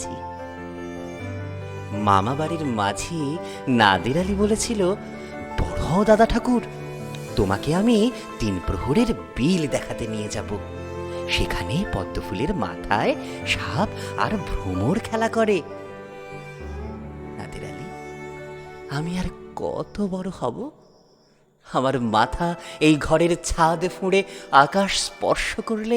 আছি মামা বাড়ির মাঝি নাদের আলী বলেছিল, বড় দাদা ঠাকুর, তোমাকে আমি তিন প্রহরের বিল দেখাতে নিয়ে যাব। সেখানে পদ্মফুলের মাথায় সাপ আর ভ্রমর খেলা করে। নাদের আলী, আমি আর কত বড় হব? আমার মাথা এই ঘরের ছাদ ফুঁড়ে আকাশ স্পর্শ করলে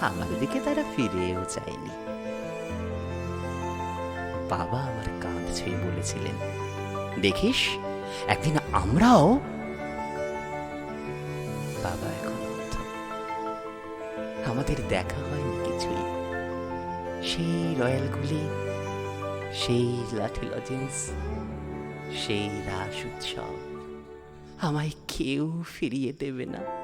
আমার দিকে তারা ফিরেও চায়নি বাবা আমার কাঁধ ছুঁয়ে বলেছিলেন, দেখিস, একদিন আমরাও বাবা এখন আমাদের দেখা হয়নি কিছুই। সেই রয়্যালগুলি সেই লাঠি লজেন্স, সেই রাস উৎসব, আমায় কেউ ফিরিয়ে দেবে না।